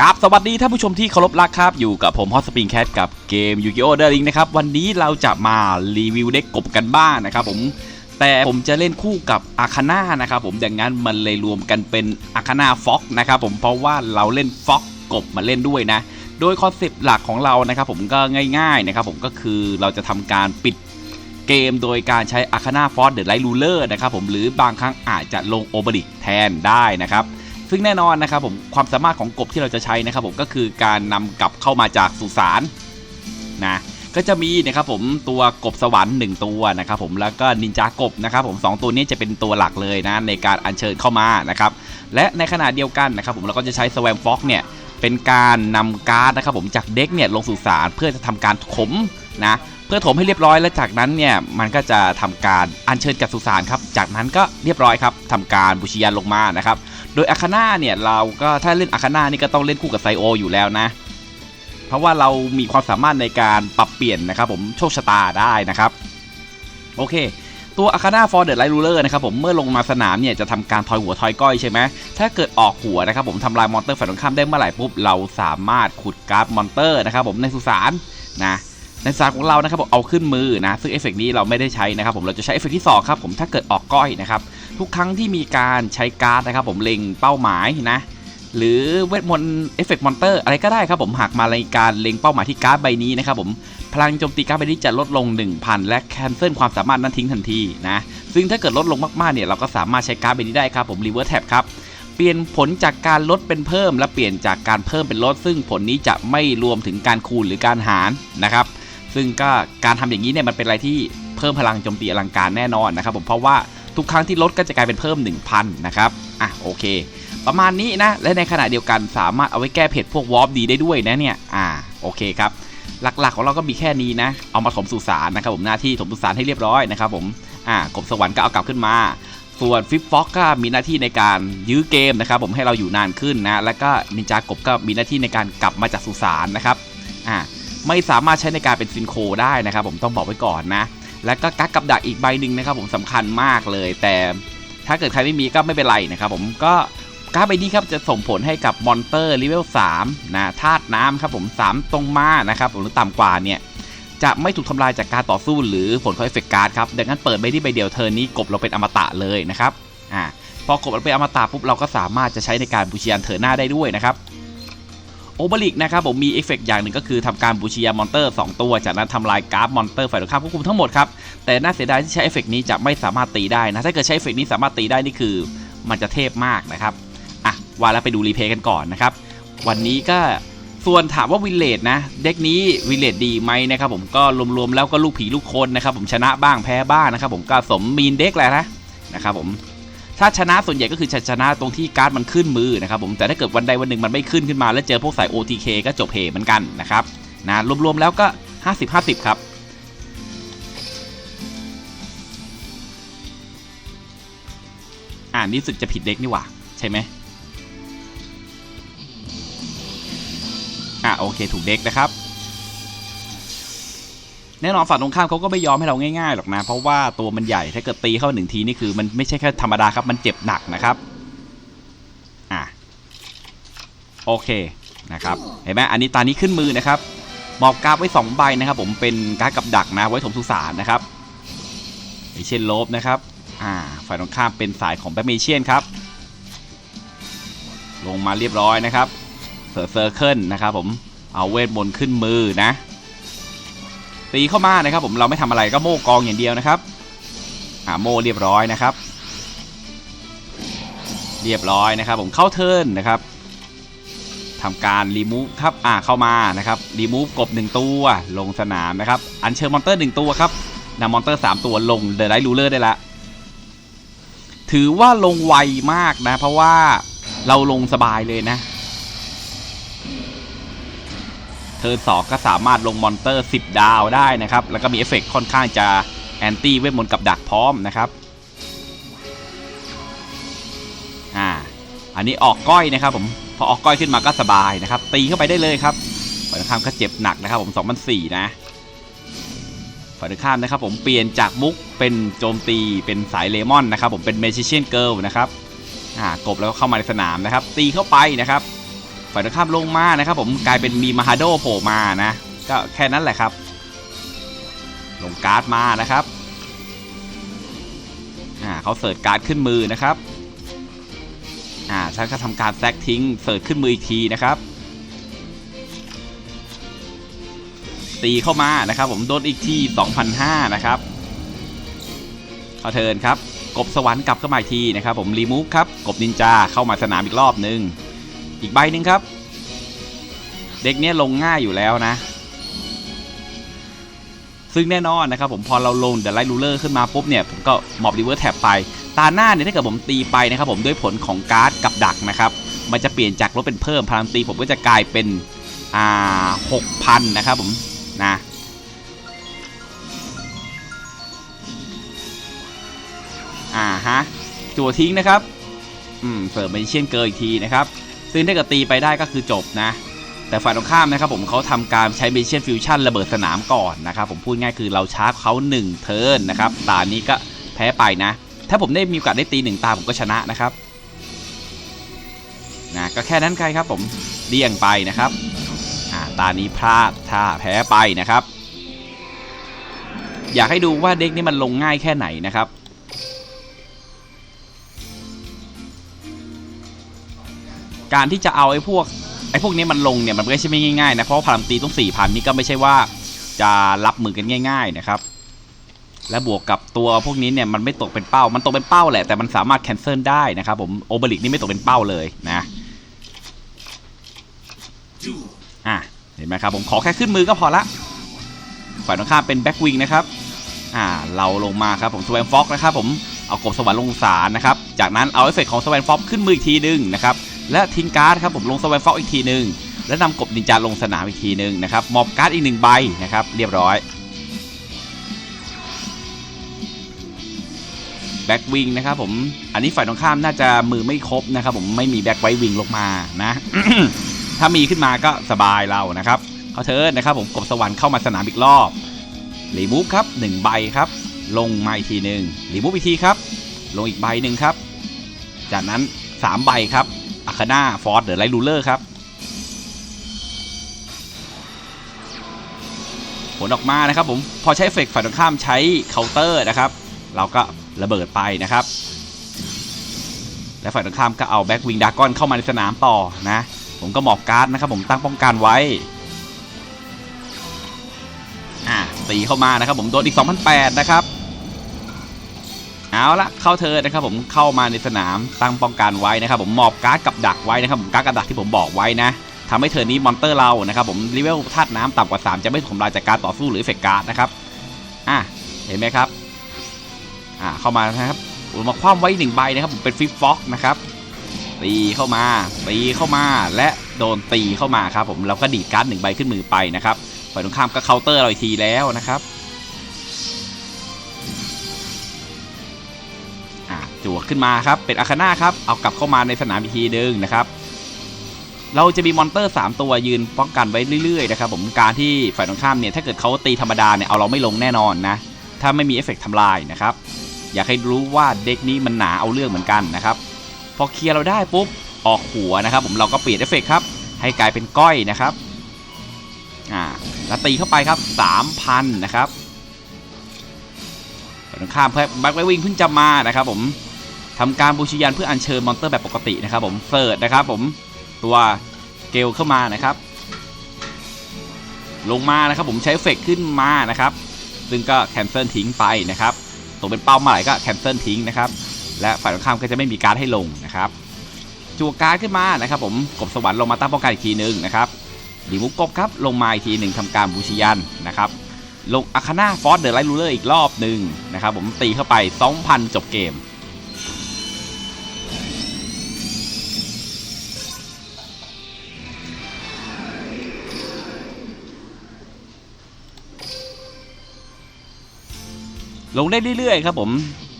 ครับสวัสดีท่านผู้ชมที่เคารพรักครับ อยู่กับผมฮอสปริงแคทกับเกมยูกิโอเดอร์ลิงนะครับ วันนี้เราจะมารีวิวเด็กกบกันบ้างนะครับผมแต่ผมจะเล่นคู่กับอาคาน่านะครับผมดังนั้นมันเลยรวมกันเป็นอาคาน่าฟ็อกนะครับผมเพราะว่าเราเล่นฟ็อกกบมาเล่นด้วยนะ โดยคอนเซปต์หลักของเรานะครับผมก็ง่ายๆนะครับผมก็คือเราจะทำการปิดเกมโดยการใช้อาคาน่าฟอสเดอะไลท์รูเลอร์นะครับผมหรือบางครั้งอาจจะลงโอเบริกแทนได้นะครับ ซึ่งแน่นอนนะครับผมความสามารถของกบที่เราจะใช้นะครับผมก็คือการนำกลับเข้ามาจากสุสานนะก็จะมีนะครับผมตัวกบสวรรค์1ตัวนะครับผมแล้วก็นินจากบนะครับผมสองตัวนี้จะเป็นตัวหลักเลยนะในการอัญเชิญเข้ามานะครับและในขณะเดียวกันนะครับผมเราก็จะใช้สแวมฟ็อกเนี่ยเป็นการนำการ์ดนะครับผมจากเด็กเนี่ยลงสู่สารเพื่อจะทำการถมนะ เพื่อถมให้เรียบร้อยแล้วจากนั้นเนี่ยมันก็จะทำการอัญเชิญกับสุสานครับจากนั้นก็เรียบร้อยครับทำการบูชยานลงมานะครับโดยอาคาน่าเนี่ยเราก็ถ้าเล่นอาคาน่านี่ก็ต้องเล่นคู่กับไซโออยู่แล้วนะ เพราะว่าเรามีความสามารถในการปรับเปลี่ยนนะครับ ผมโชคชะตาได้นะครับโอเคตัวอาคาน่าฟอร์เดอร์ไลรูเลอร์นะครับผมเมื่อลงมาสนามเนี่ยจะทำการทอยหัวทอยก้อยใช่ไหมถ้าเกิดออกหัวนะครับผมทำลายมอนเตอร์ฝ่ายตรงข้ามได้เมื่อไหร่ปุ๊บเราสามารถขุดการ์ดมอนเตอร์นะครับผมในสุสานนะ ในสานของเรานะครับผมเอาขึ้นมือนะซึ่งเอฟเฟกนี้เราไม่ได้ใช้นะครับผมเราจะใช้เอฟเฟกที่สองครับผมถ้าเกิดออกก้อยนะครับทุกครั้งที่มีการใช้การ์ดนะครับผมเล็งเป้าหมายนะหรือเวทมนต์เอฟเฟกต์มอนเตอร์อะไรก็ได้ครับผมหากมาในการเล็งเป้าหมายที่การ์ดใบนี้นะครับผมพลังโจมตีการ์ดใบนี้จะลดลง 1000 และแคนเซิลความสามารถนั้นทิ้งทันทีนะซึ่งถ้าเกิดลดลงมากๆเนี่ยเราก็สามารถใช้การ์ดใบนี้ได้ครับผมรีเวิร์สแท็บครับเปลี่ยนผลจากการลดเป็นเพิ่ม และเปลี่ยนจากการเพิ่มเป็นลด ซึ่งผลนี้จะไม่รวมถึงการคูณหรือการหารนะครับ ซึ่งก็การทำอย่างนี้เนี่ยมันเป็นอะไรที่เพิ่มพลังโจมตีอลังการแน่นอนนะครับผมเพราะว่าทุกครั้งที่ลดก็จะกลายเป็นเพิ่ม 1000 นะครับ อะโอเค ประมาณนี้นะ และในขณะเดียวกันสามารถเอาไว้แก้เพจพวกวอร์ปดีได้ด้วยนะเนี่ย อ่าโอเคครับ หลักๆของเราก็มีแค่นี้นะ เอามาถมสุสานนะครับผมหน้าที่ถมสุสานให้เรียบร้อยนะครับผม อ่ากบสวรรค์ก็เอากลับขึ้นมา ส่วนฟิปฟ็อกก็มีหน้าที่ในการยื้อเกมนะครับผมให้เราอยู่นานขึ้นนะ แล้วก็นินจากบก็มีหน้าที่ในการกลับมาจากสุสานนะครับ อ่า ไม่สามารถใช้ในการเป็นซินโคได้นะครับ ผมต้องบอกไว้ก่อนนะ แล้วก็กักกับดักอีกใบหนึ่งนะครับ ผมสำคัญมากเลย แต่ถ้าเกิดใครไม่มีก็ไม่เป็นไรนะครับ ผมก็การ์ดใบนี้ครับจะส่งผลให้กับมอนเตอร์เลเวล3นะธาตุน้ำครับผม 3 ตรงมานะครับผมหรือต่ำกว่าเนี่ย จะไม่ถูกทำลายจากการต่อสู้หรือผลของเอฟเฟกต์การ์ดครับ ดังนั้นเปิดใบที่ใบเดียวเทอร์นนี้กบเราเป็นอมตะเลยนะครับอ่าพอกบเราเป็นอมตะปุ๊บเราก็สามารถจะใช้ในการบูชยานเทอร์หน้าได้ด้วยนะครับ โอเบริกนะครับผมมีเอฟเฟกต์อย่างหนึ่งก็คือทำการบูชิยามอนเตอร์ 2 ตัว จากนั้นทำลายกราฟมอนเตอร์ฝ่ายตรงข้ามควบคุมทั้งหมดครับ แต่น่าเสียดายที่ใช้เอฟเฟกต์นี้จะไม่สามารถตีได้นะ ถ้าเกิดใช้เอฟเฟกต์นี้สามารถตีได้นี่คือมันจะเทพมากนะครับอะว่าแล้วไปดูรีเพย์กันก่อนนะครับ วันนี้ก็ส่วนถามว่าวินเลดนะ เด็กนี้วินเลดดีไหมนะครับผมก็รวมๆแล้วก็ลูกผีลูกคนนะครับผมชนะบ้างแพ้บ้างนะครับผมก็สมมีนเด็กแหละนะนะครับผม ถ้าชนะส่วนใหญ่ก็คือชนะตรงที่การ์ดมันขึ้นมือนะครับผมแต่ถ้าเกิดวันใดวันหนึ่งมันไม่ขึ้นขึ้นมา แล้วเจอพวกสาย OTK ก็จบเพเหมือนกันนะครับนะรวมๆแล้วก็ 50 50 ครับอ่านนี่รู้สึกจะผิดเด็กนี่หว่าใช่ไหมอะโอเคถูกเด็กนะครับ แน่นอนฝั่งตรงข้ามเขาก็ไม่ยอมให้เราง่ายๆหรอกนะ เพราะว่าตัวมันใหญ่ถ้าเกิดตีเข้าหนึ่งทีนี่คือมันไม่ใช่แค่ธรรมดาครับมันเจ็บหนักนะครับอะโอเคนะครับเห็นไหมอันนี้ตานี้ขึ้นมือนะครับหมอบการ์ดไว้2ใบนะครับ ผมเป็นการกับดักนะ ไว้ถมสุสานนะครับเอเชียนโลบนะครับอ่าฝ่ายตรงข้ามเป็นสายของแบทเมเชียนครับ ลงมาเรียบร้อยนะครับเซอร์เซอร์เคิลนะครับผมเอาเวทมนต์ขึ้นมือนะ ตีเข้ามานะครับ ผมเราไม่ทำอะไรก็โม่กองอย่างเดียวนะครับอ่าโม่เรียบร้อยนะครับ เรียบร้อยนะครับ ผมเข้าเทิร์นนะครับทำการรีมูฟครับอ่าเข้ามานะครับรีมูฟกบหนึ่งตัวลงสนามนะครับ อัญเชิญมอนเตอร์หนึ่งตัวครับนำมอนเตอร์สามตัวลงเดอะไลท์รูเลอร์ได้ละถือว่าลงไวมากนะ เพราะว่าเราลงสบายเลยนะ ทิร์นสองก็สามารถลงมอนเตอร์ 10 ดาวได้นะครับ แล้วก็มีเอฟเฟกต์ค่อนข้างจะแอนตี้เวทมนต์กับดักพร้อมนะครับอ่าอันนี้ออกก้อยนะครับผมพอออกก้อยขึ้นมาก็สบายนะครับ ตีเข้าไปได้เลยครับฝ่ายตรงข้ามก็เจ็บหนักนะครับผม2004นะฝ่ายตรงข้ามนะครับผมเปลี่ยนจากมุกเป็นโจมตีเป็นสายเลมอนนะครับผมเป็นเมจิเชียนเกิลนะครับอ่ากบแล้วเข้ามาในสนามนะครับ ตีเข้าไปนะครับ ฝ่ายตรงข้ามลงมานะครับผมกลายเป็นมีมาฮาโดโผล่มานะ ก็แค่นั้นแหละครับ ลงการ์ดมานะครับอ่าเขาเสิร์ชการ์ดขึ้นมือนะครับอ่าฉันก็ทำการแซกทิ้งเสิร์ชขึ้นมืออีกทีนะครับตีเข้ามานะครับ ผมโดนอีกที2,005นะครับข้าเทินครับ กบสวรรค์กลับเข้ามาอีกทีนะครับ ผมรีมูฟครับ กบนินจาเข้ามาสนามอีกรอบหนึ่ง อีกใบหนึ่งครับ เด็กเนี้ยลงง่ายอยู่แล้วนะ ซึ่งแน่นอนนะครับผมพอเราลงเดอะไลท์รูเลอร์ขึ้นมาปุ๊บเนี่ยผมก็มอบรีเวิร์สแท็บไป ตาหน้าเนี่ยถ้าเกิดผมตีไปนะครับผมด้วยผลของการ์ดกับดักนะครับ มันจะเปลี่ยนจากลดเป็นเพิ่มพลังตีผมก็จะกลายเป็นอ่าหกพันนะครับผมนะอ่าฮะจั่วทิ้งนะครับ อืมเสร์ฟเมจิเชียนเกอร์อีกทีนะครับ ซึ่งถ้าเกิดตีไปได้ก็คือจบนะ แต่ฝ่ายตรงข้ามนะครับผมเขาทำการใช้เมจิเชียนฟิวชั่นระเบิดสนามก่อนนะครับผมพูดง่ายคือเราชาร์จเขา1เทิร์นนะครับตานี้ก็แพ้ไปนะ ถ้าผมได้มีโอกาสได้ตีหนึ่งตาผมก็ชนะนะครับนะก็แค่นั้นไกลครับผมเลี่ยงไปนะครับอ่าตานี้พลาดถ้าแพ้ไปนะครับ อยากให้ดูว่าเด็กนี้มันลงง่ายแค่ไหนนะครับ การที่จะเอาไอ้พวกไอ้พวกนี้มันลงเนี่ยมันไม่ใช่ไม่ง่ายๆนะเพราะว่าพลังตีต้อง4 0 0 0นี่ก็ไม่ใช่ว่าจะรับมือกันง่าย ๆนะครับ และบวกกับตัวพวกนี้เนี่ยมันไม่ตกเป็นเป้า มันตกเป็นเป้าแหละแต่มันสามารถแคนเซิลได้นะครับผมโอเบริกนี่ไม่ตกเป็นเป้าเลยนะอะเห็นไหมครับผมขอแค่ขึ้นมือก็พอละฝ่ายตรงข้ามเป็นแบ็กวิงนะครับอ่าเราลงมาครับผมสวมฟ็อกนะครับผมเอากบสวรรค์ลงสารนะครับ จากนั้นเอาเอฟเฟกของสวมฟ็อกขึ้นมืออีกทีหนึงนะครับ และทิ้งการ์ดครับผมลงสวมฟ็อกอีกทีหนึ่งและนำกบนินจาลงสนามอีกทีหนึ่งนะครับมอบการ์ดอีกหนึ่งใบนะครับเรียบร้อยแบ็กวิงนะครับผมอันนี้ฝ่ายตรงข้ามน่าจะมือไม่ครบนะครับผมไม่มีแบ็กไววิงลงมานะ ถ้ามีขึ้นมาก็สบายเรานะครับเขาเทิร์นนะครับผมกบสวรรค์เข้ามาสนามอีกรอบรีมูฟครับ1ใบครับ ลงมาอีกทีหนึ่งรีมูฟอีกทีครับ ลงอีกใบหนึ่งครับ จากนั้น 3 ใบครับ อาคาน่าฟอร์ดเดอะไลท์รูเลอร์ครับ ผลออกมานะครับผมพอใช้เอฟเฟกต์ฝ่ายตรงข้ามใช้เคาน์เตอร์นะครับ เราก็ระเบิดไปนะครับ และฝ่ายตรงข้ามก็เอาแบ็กวิงดากอนเข้ามาในสนามต่อนะ ผมก็หมอบการ์ดนะครับผมตั้งป้องกันไว้อ่าตีเข้ามานะครับผมโดนอีก 2008 นะครับ เอาละเข้าเธอนะครับผมเข้ามาในสนามตั้งป้องกันไว้นะครับผมหมอบการ์ดกับดักไว้นะครับผมการ์ดกับดักที่ผมบอกไว้นะทำให้เธอนี้มอนเตอร์เรานะครับผมเลเวลธาตุน้ำต่ำกว่า 3 จะไม่ถูกทำลายจากการต่อสู้หรือเฟกการ์ดนะครับอะเห็นไหมครับอ่าเข้ามานะครับผมมาคว่ำไว้หนึ่งใบนะครับผมเป็นฟิปฟ็อกนะครับตีเข้ามาตีเข้ามาและโดนตีเข้ามาครับผมเราก็ดีดการ์ดหนึ่งใบขึ้นมือไปนะครับฝ่ายตรงข้ามก็เคาน์เตอร์เราอีกทีแล้วนะครับ จั่วขึ้นมาครับ เป็นอาคาน่าครับ เอากลับเข้ามาในสนามอีกทีนึงนะครับเราจะมีมอนเตอร์ 3 ตัวยืนป้องกันไว้เรื่อยๆนะครับผมการที่ฝ่ายตรงข้ามเนี่ยถ้าเกิดเขาตีธรรมดาเนี่ยเอาเราไม่ลงแน่นอนนะ ถ้าไม่มีเอฟเฟกต์ทำลายนะครับ อยากให้รู้ว่าเด็กนี้มันหนาเอาเรื่องเหมือนกันนะครับพอเคลียร์เราได้ปุ๊บออกหัวนะครับ ผมเราก็เปลี่ยนเอฟเฟกต์ครับ ให้กลายเป็นก้อยนะครับอ่าแล้วตีเข้าไปครับ 3,000 นะครับฝ่ายตรงข้ามเพื่อบัคไววิ่งเพิ่งจะมานะครับผม ทำการบูชยันเพื่ออัญเชิญมอนเตอร์แบบปกตินะครับผมเฟิร์ดนะครับผมตัวเกลเข้ามานะครับ ลงมานะครับผมใช้เฟกขึ้นมานะครับ ซึ่งก็แคนเซิลทิ้งไปนะครับตกเป็นเป้ามื่อไหร่ก็แคนเซิลทิ้งนะครับ และฝ่ายตรงข้ามก็จะไม่มีการดให้ลงนะครับจั่การดขึ้นมานะครับ ผมกบสวรรค์ลงมาตั้งป้องกันอีกทีหนึ่งนะครับดีมุกกบครับลงมาอีกทีหนึ่งทำการบูชยันนะครับลงอาคาน่าฟอสเดอร์ไลท์รูเลอร์อีกรอบหนึ่งนะครับผมตีเข้าไป 2,000 จบเกม ลงได้เรื่อยๆครับผม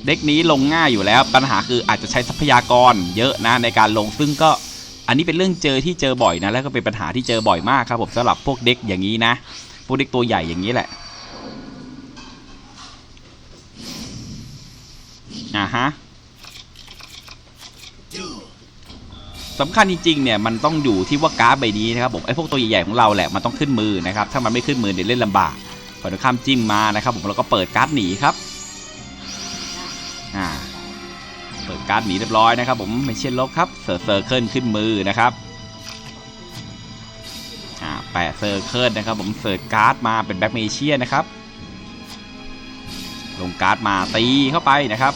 เด็กนี้ลงง่ายอยู่แล้ว ปัญหาคืออาจจะใช้ทรัพยากรเยอะนะในการลงซึ่งก็อันนี้เป็นเรื่องเจอที่เจอบ่อยนะ แล้วก็เป็นปัญหาที่เจอบ่อยมากครับผมสำหรับพวกเด็กอย่างนี้นะ พวกเด็กตัวใหญ่อย่างนี้แหละอ่าฮะสำคัญจริงๆเนี่ยมันต้องอยู่ที่ว่าการ์ดใบนี้นะครับผมไอ้พวกตัวใหญ่ๆของเราแหละมันต้องขึ้นมือนะครับถ้ามันไม่ขึ้นมือเดี๋ยวเล่นลำบาก ฝ่ายตรงข้ามจิ้มมานะครับผมแล้วก็เปิดการ์ดหนีครับอ่าเปิดการ์ดหนีเรียบร้อยนะครับผมไม่เช่นลบครับเซอร์เซอร์เคิลขึ้นมือนะครับอ่าแปะเซอร์เคิลนะครับผมเสิร์ชการ์ดมาเป็นแบ็กเมเชียนะครับลงการ์ดมาตีเข้าไปนะครับ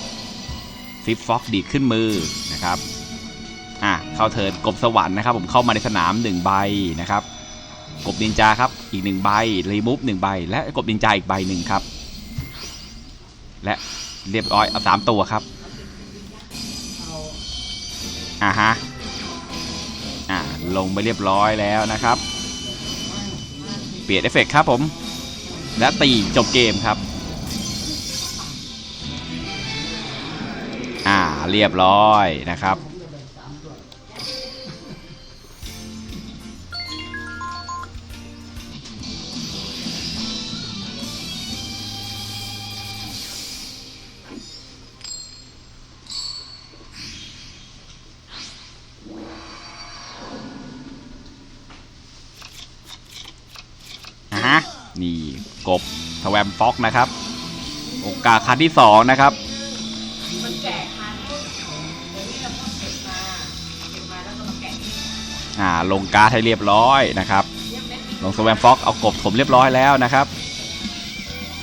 ฟิปฟ็อกดีดขึ้นมือนะครับอะเข้าเทิร์นกบสวรรค์นะครับ ผมเข้ามาในสนาม1ใบนะครับกบ นินจาครับ อีก1ใบรีมูฟ1ใบ และกบนินจาอีกใบหนึ่งครับ และเรียบร้อยเอาสามตัวครับอ่าฮะอ่าลงไปเรียบร้อยแล้วนะครับ เปลี่ยนเอฟเฟกต์ครับผม และตีจบเกมครับอ่าเรียบร้อยนะครับ กบทแวมฟ็อกนะครับ โอกาสคันที่สองนะครับอ่าลงการ์ดให้เรียบร้อยนะครับเย็บเม็ดลงสแวมฟ็อกเอากบถมเรียบร้อยแล้วนะครับ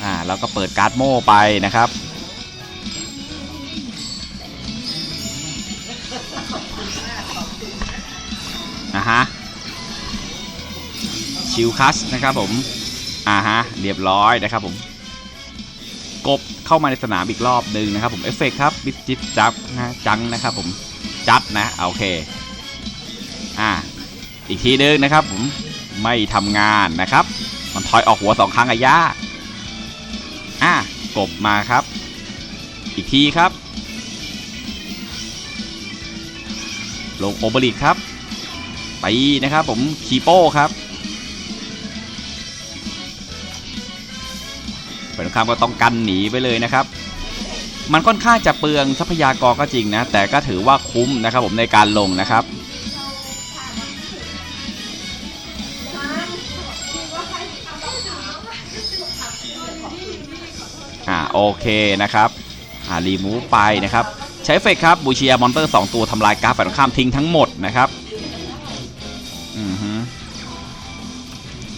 อ่าแล้วก็เปิดการ์ดโม่ไปนะครับอ่าฮะชิลคัสนะครับผม อ่าฮะเรียบร้อยนะครับผมกบเข้ามาในสนามอีกรอบหนึ่งนะครับผมเอฟเฟกครับบิจิตจับนะจังนะครับผมจัดนะโอเคอ่าอีกทีนึงนะครับผมไม่ทำงานนะครับ มันทอยออกหัวสองครั้งอะยากอะกบมาครับ อีกทีครับ ลงโอบลิกครับตีนะครับผมคีโป้ครับ ฝ่ายตรงข้ามก็ต้องกันหนีไปเลยนะครับ มันค่อนข้างจะเปลืองทรัพยากรก็จริงนะ แต่ก็ถือว่าคุ้มนะครับผมในการลงนะครับอ่าโอเคนะครับอ่ารีมูฟไปนะครับ ใช้เฟกครับบูเชียมอนเตอร์ 2 ตัวทำลายกราฟฝ่ายตรงข้ามทิ้งทั้งหมดนะครับอือฮึ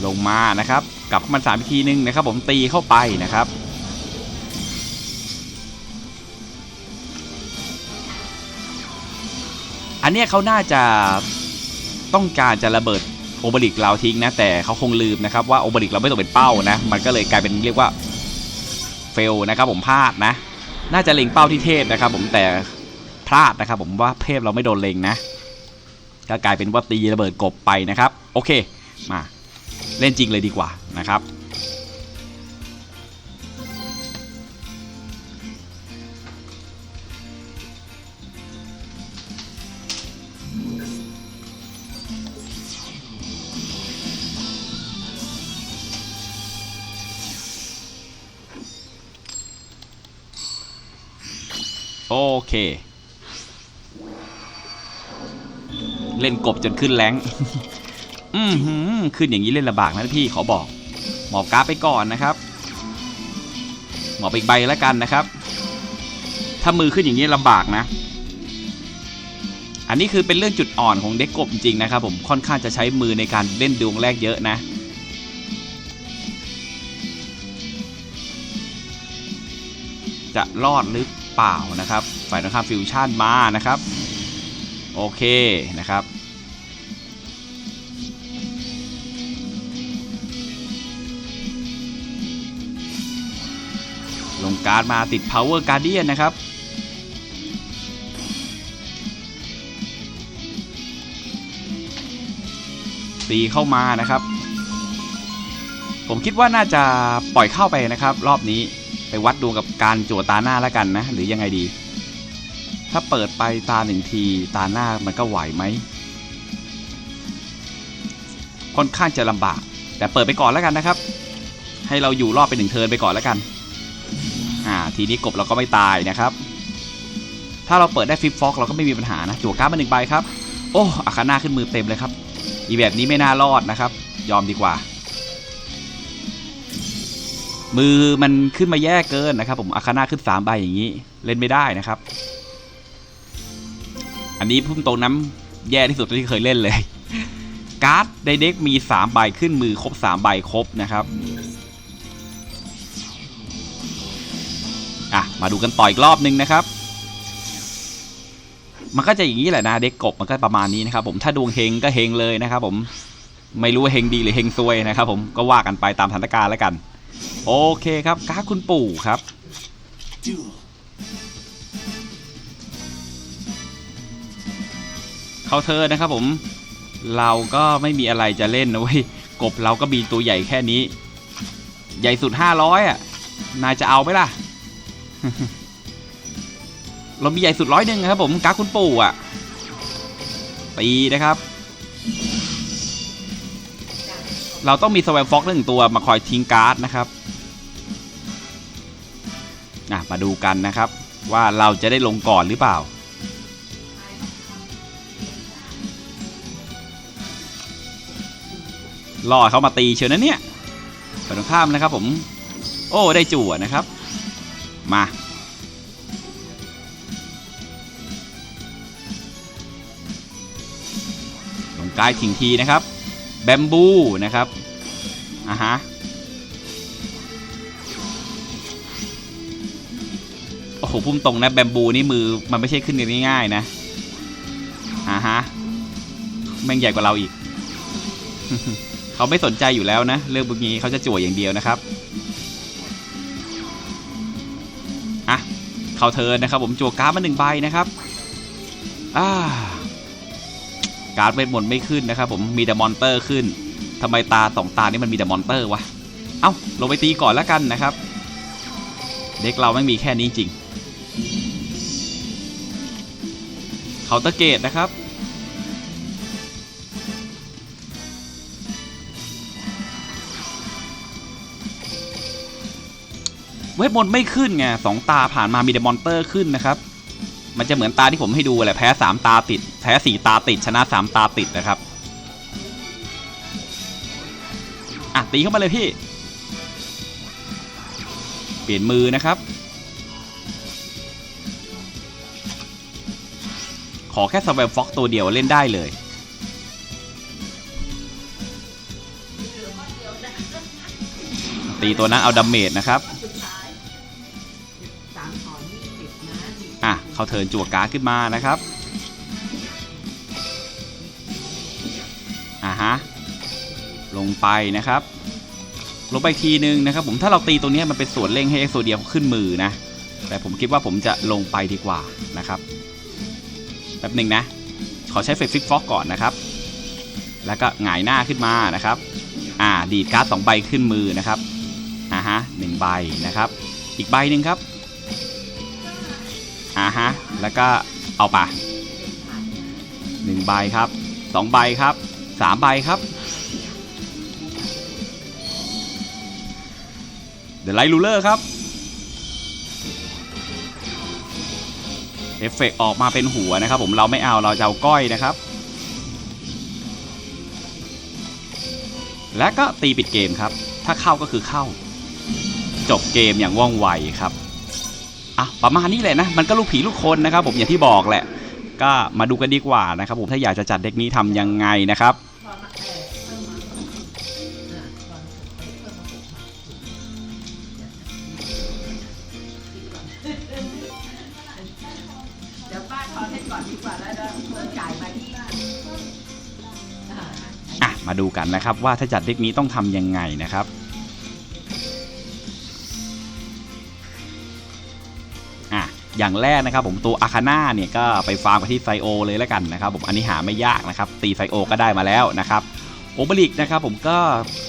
ลงมานะครับ กลับมันสามวิธีนึงนะครับ ผมตีเข้าไปนะครับอันนี้เขาน่าจะต้องการจะระเบิดโอเบริกเราทิ้งนะ แต่เขาคงลืมนะครับว่าโอเบริกเราไม่ตกเป็นเป้านะ มันก็เลยกลายเป็นเรียกว่าเฟลนะครับ ผมพลาดนะ น่าจะเล็งเป้าที่เทพนะครับ ผมแต่พลาดนะครับ ผมว่าเทพเราไม่โดนเล็งนะก็กลายเป็นว่าตีระเบิดกบไปนะครับ โอเคมา เล่นจริงเลยดีกว่านะครับโอเค เล่นกบจนขึ้นแรง อืมขึ้นอย่างนี้เล่นลำบากนะพี่ขอบอก หมอบกราไปก่อนนะครับ หมอบอีกใบแล้วกันนะครับ ถ้ามือขึ้นอย่างนี้ลำบากนะ อันนี้คือเป็นเรื่องจุดอ่อนของเด็กกบจริงๆนะครับ ผมค่อนข้างจะใช้มือในการเล่นดวงแรกเยอะนะจะรอดหรือเปล่านะครับ ฝ่ายตรงข้ามฟิวชั่นมานะครับ โอเคนะครับ การ์ดมาติด Power Guardian นะครับ ตีเข้ามานะครับ ผมคิดว่าน่าจะปล่อยเข้าไปนะครับ รอบนี้ไปวัดดวงกับการจั่วตาหน้าแล้วกันนะ หรือยังไงดี ถ้าเปิดไปตาหนึ่งทีตาหน้ามันก็ไหวไหมค่อนข้างจะลำบาก แต่เปิดไปก่อนแล้วกันนะครับ ให้เราอยู่รอบไปหนึ่งเทินไปก่อนแล้วกัน อ่าทีนี้กบเราก็ไม่ตายนะครับ ถ้าเราเปิดได้ฟิปฟอกเราก็ไม่มีปัญหานะจั่วการ์ดมาหนึ่งใบครับ โอ้อาคาน่าขึ้นมือเต็มเลยครับ อีแบบนี้ไม่น่ารอดนะครับ ยอมดีกว่า มือมันขึ้นมาแย่เกินนะครับ ผมอาคาน่าขึ้นสามใบอย่างนี้เล่นไม่ได้นะครับ อันนี้พุ่มตรงน้ำแย่ที่สุดที่เคยเล่นเลยการ์ดในเด็กมี 3 ใบขึ้นมือครบ 3 ใบครบนะครับ อะ มาดูกันต่ออีกรอบนึงนะครับ มันก็จะอย่างนี้แหละนะเด็กกบมันก็ประมาณนี้นะครับ ผมถ้าดวงเฮงก็เฮงเลยนะครับ ผมไม่รู้ว่าเฮงดีหรือเฮงซวยนะครับ ผมก็ว่ากันไปตามสถานการณ์แล้วกัน โอเคครับการคุณปู่ครับเขาเธอนะครับผมเราก็ไม่มีอะไรจะเล่นนะเว้ยกบเราก็มีตัวใหญ่แค่นี้ ใหญ่สุด 500อะนายจะเอาไหมล่ะ เรามีใหญ่สุดร้อยหนึ่งครับผมการ์ดคุณปู่อะตีนะครับ เราต้องมีสวมฟ็อกหนึ่งตัวมาคอยทิ้งการ์ดนะครับอะมาดูกันนะครับ ว่าเราจะได้ลงก่อนหรือเปล่า ล่อเขามาตีเชียวนะเนี่ยฝั่งตรงข้ามนะครับผม โอ้ได้จั่วนะครับ มาลงกายทิ้งทีนะครับ แบมบูนะครับอะฮะโอ้โหพุ่มตรงนะแบมบูนี่มือมันไม่ใช่ขึ้นง่ายๆนะอ่าฮะแม่งใหญ่กว่าเราอีก เขาไม่สนใจอยู่แล้วนะ เรื่องพวกนี้เขาจะจั่วอย่างเดียวนะครับ เขาเทินนะครับ ผมจั่วการ์ดมาหนึ่งใบนะครับอ่าการ์ดเวทมนต์ไม่ขึ้นนะครับ ผมมีแต่มอนเตอร์ขึ้นทำไมตาสองตานี่มันมีแต่มอนเตอร์วะเอ้าลงไปตีก่อนแล้วกันนะครับ เด็กเราไม่มีแค่นี้จริงเคาน์เตอร์เกตนะครับ เวทมนต์ไม่ขึ้นไงสองตาผ่านมามีแต่มอนเตอร์ขึ้นนะครับ มันจะเหมือนตาที่ผมให้ดูแหละแพ้สามตาติด แพ้สี่ตาติดชนะสามตาติดนะครับอะตีเข้ามาเลยพี่ เปลี่ยนมือนะครับ ขอแค่สวมฟ็อกตัวเดียวเล่นได้เลยตีตัวนั้นเอาดาเมจนะครับ เขาเทินจั่วการ์ดขึ้นมานะครับอ่าฮะลงไปนะครับ ลงไปทีนึงนะครับ ผมถ้าเราตีตัวเนี้มันเป็นส่วนเร่งให้เอ็กโซเดียขึ้นมือนะ แต่ผมคิดว่าผมจะลงไปดีกว่านะครับแป๊บหนึ่งนะ ขอใช้เฟซฟิกฟอกก่อนนะครับ แล้วก็หงายหน้าขึ้นมานะครับ อ่า ดีดการ์ดสองใบขึ้นมือนะครับ อ่าฮะหนึ่งใบนะครับ อีกใบหนึ่งครับ อ่าฮะ แล้วก็เอาป่ะหนึ่งใบครับสองใบครับสามใบครับ เด e l ไลท์รูเลอร์ครับ เอฟเฟกต์ออกมาเป็นหัวนะครับ ผมเราไม่เอาเราจะเอาก้อยนะครับ และก็ตีปิดเกมครับ ถ้าเข้าก็คือเข้า จบเกมอย่างว่องไวครับ ประมาณนี้แหละนะ มันก็ลูกผีลูกคนนะครับ ผมอย่างที่บอกแหละ ก็มาดูกันดีกว่านะครับ ผมถ้าอยากจะจัดเด็กนี้ทำยังไงนะครับถอนมาเออเพิ่มมาอ่าถอนไปเพิ่มมาหกมาเดี๋ยวป้าถอนให้ก่อนดีกว่าแล้วเดี๋ยวเพิ่มจ่ายมาที่อ่าอะมาดูกันนะครับ ว่าถ้าจัดเด็กนี้ต้องทำยังไงนะครับ อย่างแรกนะครับผมตัวอาคาน่าเนี่ยก็ไปฟาร์มกับที่ไซโอเลยแล้วกันนะครับผมอันนี้หาไม่ยากนะครับตีไซโอก็ได้มาแล้วนะครับโอบลิกนะครับผมก็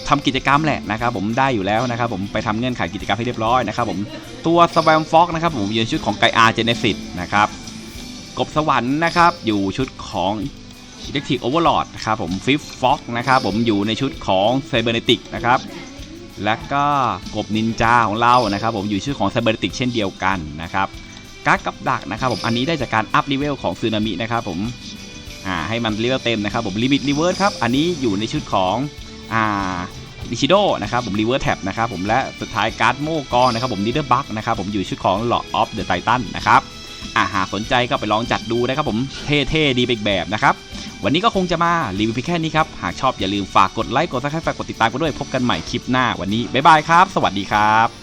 ทำกิจกรรมแหละนะครับผมได้อยู่แล้วนะครับผมไปทำเงื่อนไขกิจกรรมให้เรียบร้อยนะครับผมตัวสแวมฟ็อกนะครับผมอยู่ในชุดของไกอาร์เจเนซิสนะครับกบสวรรค์นะครับอยู่ชุดของอิเล็กทริกโอเวอร์ลอดนะครับผมฟิฟฟ็อกนะครับผมอยู่ในชุดของไซเบอร์เนติกนะครับและก็กบนินจาของเรานะครับผมอยู่ชื่อของไซเบอร์เนติกเช่นเดียวกันนะครับ การ์ดกับดักนะครับผมอันนี้ได้จากการอัพเลเวลของซึนามินะครับผมอ่าให้มันเรียกว่าเต็มนะครับผมลิมิตรีเวิร์สครับอันนี้อยู่ในชุดของอ่าดิชิโดนะครับผมรีเวิร์สแท็บนะครับผมและสุดท้ายการ์ดโมกอนะครับผมนิเดอร์บักนะครับผมอยู่ชุดของหลอดออฟเดอะไททันนะครับอาหากสนใจก็ไปลองจัดดูนะครับผมเท่ๆดีไปอีกแบบนะครับ วันนี้ก็คงจะมารีวิวเพียงแค่นี้ครับ หากชอบอย่าลืมฝากกดไลค์กดซับสไครต์ฝากกดติดตามกันด้วยพบกันใหม่คลิปหน้าวันนี้ บ๊ายบายครับ สวัสดีครับ